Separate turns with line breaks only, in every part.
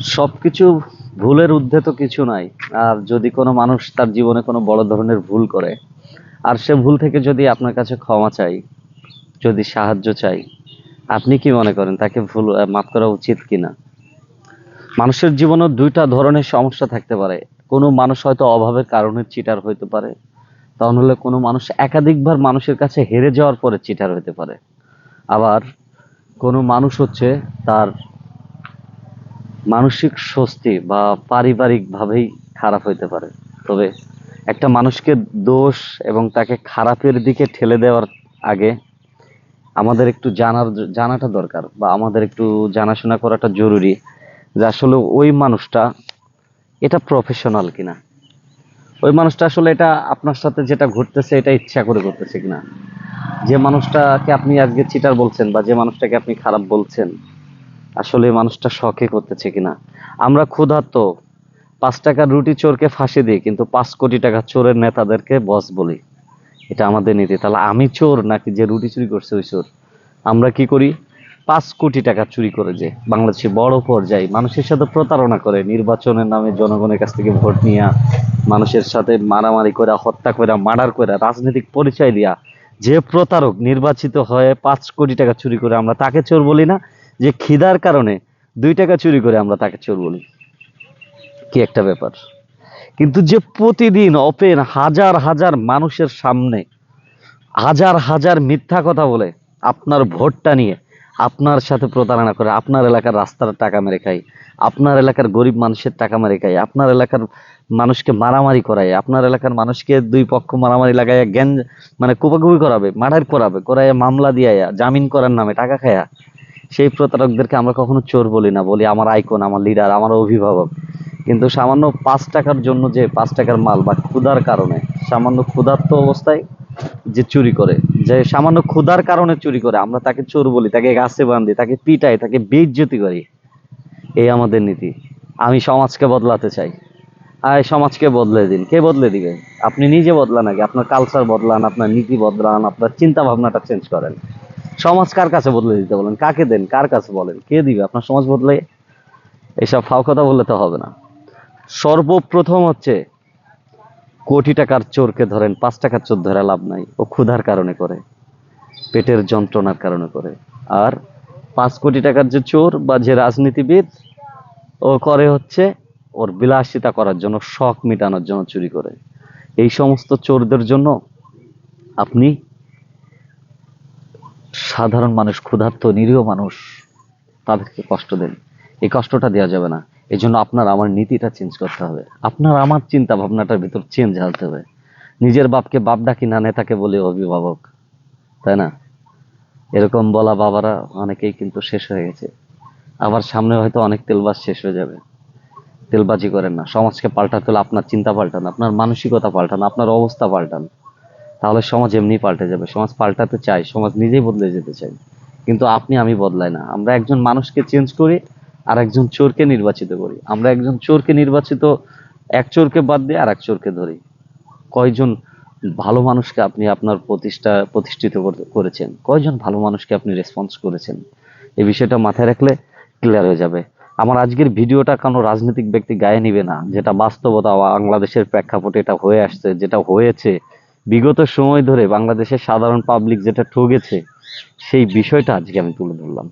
সবকিছু ভুলের ঊর্ধ্বে তো কিছু নাই। আর যদি কোনো মানুষ তার জীবনে কোনো বড় ধরনের ভুল করে, আর সে ভুল থেকে যদি আপনার কাছে ক্ষমা চাই, যদি সাহায্য চাই, আপনি কি মনে করেন তাকে ভুল মাফ করা উচিত কিনা? মানুষের জীবনে দুইটা ধরনের সমস্যা থাকতে পারে। কোনো মানুষ হয়তো অভাবের কারণে চিটার হইতে পারে তাহলে কোনো মানুষ একাধিকবার মানুষের কাছে হেরে যাওয়ার পরে চিটার হইতে পারে। আবার কোনো মানুষ হচ্ছে তার মানসিক স্বস্তি বা পারিবারিকভাবেই খারাপ হইতে পারে। তবে একটা মানুষকে দোষ এবং তাকে খারাপের দিকে ঠেলে দেওয়ার আগে আমাদের একটু জানার, জানাটা দরকার বা আমাদের একটু জানাশোনা করাটা জরুরি যে আসলে ওই মানুষটা এটা প্রফেশনাল কিনা। ওই মানুষটা আসলে এটা আপনার সাথে যেটা ঘটতেছে এটা ইচ্ছা করে করতেছে কিনা। যে মানুষটাকে আপনি আজকে চিটার বলছেন বা যে মানুষটাকে আপনি খারাপ বলছেন আসলে মানুষটা শখে করতেছে কিনা? আমরা ক্ষুধার্ত। পাঁচ টাকার রুটি চোরকে ফাঁসি দিই, কিন্তু পাঁচ কোটি টাকা চোরের নেতাদেরকে বস বলি। এটা আমাদের নীতি। তাহলে আমি চোর নাকি যে রুটি চুরি করছে ওই চোর? আমরা কি করি? পাঁচ কোটি টাকা চুরি করে যে বাংলাদেশে বড় পর্যায়ে মানুষের সাথে প্রতারণা করে, নির্বাচনের নামে জনগণের কাছ থেকে ভোট নিয়ে, মানুষের সাথে মারামারি করে হত্যা করে মার্ডার করে রাজনৈতিক পরিচয় দিয়া যে প্রতারক নির্বাচিত হয়ে পাঁচ কোটি টাকা চুরি করে আমরা তাকে চোর বলি না যে খিদার কারণে দুই টাকা চুরি করে আমরা তাকে চোর বলি। কি একটা ব্যাপার। কিন্তু যে প্রতিদিন ওপেন হাজার হাজার মানুষের সামনে হাজার হাজার মিথ্যা কথা বলে আপনার ভোটটা নিয়ে আপনার সাথে প্রতারণা করে, আপনার এলাকার রাস্তার টাকা মেরে খায় আপনার এলাকার গরিব মানুষের টাকা মেরে খায় আপনার এলাকার মানুষকে মারামারি করায়, আপনার এলাকার মানুষকে দুই পক্ষ মারামারি লাগাইয়া জ্ঞান মানে কুপাকুপি করাবে, মার্ডার করাবে, করাইয়া মামলা দিয়া জামিন করার নামে টাকা খায়া সেই প্রতারকদেরকে আমরা কখনো চোর বলি না, বলি আমার আইকন, আমার লিডার আমার অভিভাবক। কিন্তু সামান্য পাঁচ টাকার জন্য যে পাঁচ টাকার মাল বা ক্ষুধার কারণে, সামান্য ক্ষুধার্ত অবস্থায় যে চুরি করে, যে সামান্য ক্ষুধার কারণে চুরি করে, আমরা তাকে চোর বলি, তাকে গাছে বান্ধি তাকে পিটাই, তাকে বেইজ্জতি করি। এই আমাদের নীতি। আমি সমাজকে বদলাতে চাই। আর সমাজকে বদলে দিন। কে বদলে দিবে? আপনি নিজে বদলান আগে। আপনার কালচার বদলান, আপনার নীতি বদলান, আপনার চিন্তা ভাবনাটা চেঞ্জ করেন। সমাজ কার কাছে বদলে দিতে বলেন? কাকে দেন? কার কাছে বলেন? কে দিবে? আপনার সমাজ বদলে এসব ফাও কথা বললে তো হবে না। সর্বপ্রথম হচ্ছে কোটি টাকার চোরকে ধরেন, পাঁচ টাকার চোর ধরে লাভ নাই, ও ক্ষুধার কারণে করে, পেটের যন্ত্রণার কারণে করে। আর পাঁচ কোটি টাকার যে চোর বা যে রাজনীতিবিদ, ও করে হচ্ছে ওর বিলাসিতা করার জন্য, শখ মেটানোর জন্য চুরি করে। এই সমস্ত চোরদের জন্য আপনি সাধারণ মানুষ, ক্ষুধার্ত, নিরীহ মানুষ তাদেরকে কষ্ট দেন। এই কষ্টটা দেওয়া যাবে না। এই জন্য আপনার আমার নীতিটা চেঞ্জ করতে হবে। আপনার আমার চিন্তা ভাবনাটার ভিতর চেঞ্জ আনতে হবে। নিজের বাপকে বাপ ডাকি, না নেতাকে বলে অভিভাবক। তাই না? এরকম বলা বাবারা অনেকেই কিন্তু শেষ হয়ে গেছে। আবার সামনে হয়তো অনেক তেলবাজ শেষ হয়ে যাবে। তেলবাজি করেন না। সমাজকে পাল্টাতে হলে আপনার চিন্তা পাল্টান, আপনার মানসিকতা পাল্টান, আপনার অবস্থা পাল্টান। তাহলে সমাজ এমনি পাল্টে যাবে। সমাজ পাল্টাতে চাই সমাজ নিজেই বদলে যেতে চাই কিন্তু আপনি, আমি বদলাই না। আমরা একজন মানুষকে চেঞ্জ করি, আর একজন চোরকে নির্বাচিত করি। আমরা একজন চোরকে নির্বাচিত, এক চোরকে বাদ দিয়ে আর এক চোরকে ধরি। কয়জন ভালো মানুষকে আপনি আপনার প্রতিষ্ঠা, প্রতিষ্ঠিত করেছেন? কয়জন ভালো মানুষকে আপনি রেসপন্স করেছেন? এই বিষয়টা মাথায় রাখলে ক্লিয়ার হয়ে যাবে। আমার আজকের ভিডিওটা কোনো রাজনৈতিক ব্যক্তি গায়ে নিবে না, যেটা বাস্তবতা, বাংলাদেশের প্রেক্ষাপটে এটা হয়ে আসছে, যেটা হয়েছে বিগত সময় ধরে বাংলাদেশের সাধারণ পাবলিক যেটা ঠকেছে সেই বিষয়টা আজকে আমি তুলে ধরলাম।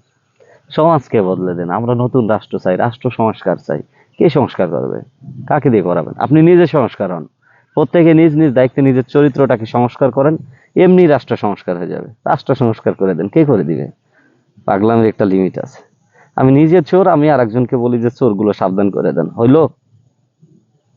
সমাজকে বদলে দেন, আমরা নতুন রাষ্ট্র চাই, রাষ্ট্র সংস্কার চাই। কে সংস্কার করবে? কাকে দিয়ে করাবেন? আপনি নিজে সংস্কার হন। প্রত্যেকে নিজ নিজ দায়িত্বে নিজের চরিত্রটাকে সংস্কার করেন, এমনি রাষ্ট্র সংস্কার হয়ে যাবে। রাষ্ট্র সংস্কার করে দেন, কে করে দিবে? পাগলামের একটা লিমিট আছে। আমি নিজে চোর, আমি আর একজনকে বলি যে, চোরগুলো সাবধান করে দেন। হইল